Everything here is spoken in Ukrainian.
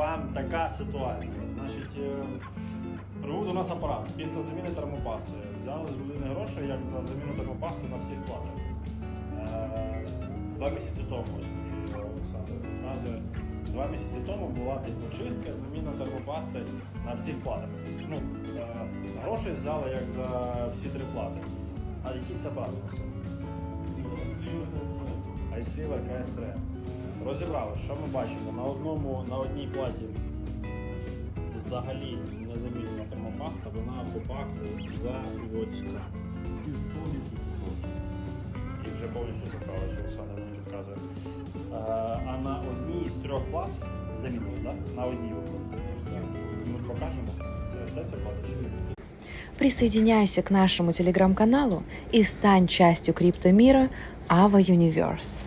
вам така ситуація. Значить, е, прибув до нас апарат після заміни термопасти. Взяли з людини гроші як за заміну термопасти на всіх платах. Е, Два місяці тому, Олександр показує, два місяці тому була техночистка, заміна термопасти на всіх платах. Ну, е, гроші взяли як за всі три плати. А який це апарат носив? Айслівер КС3. Розібрали, що ми бачимо? На одному, на одній платі взагалі не замінена термопаста, вона по факту заводська. І вже повністю заправилась, Олександр мені підказує. Е, А на одній з трьох плат замінили, так? На одній виходить. Ми покажемо. Це, це, це плата чи ні? Присоединяйся к нашему телеграм-каналу и стань частью криптомира Ava Universe.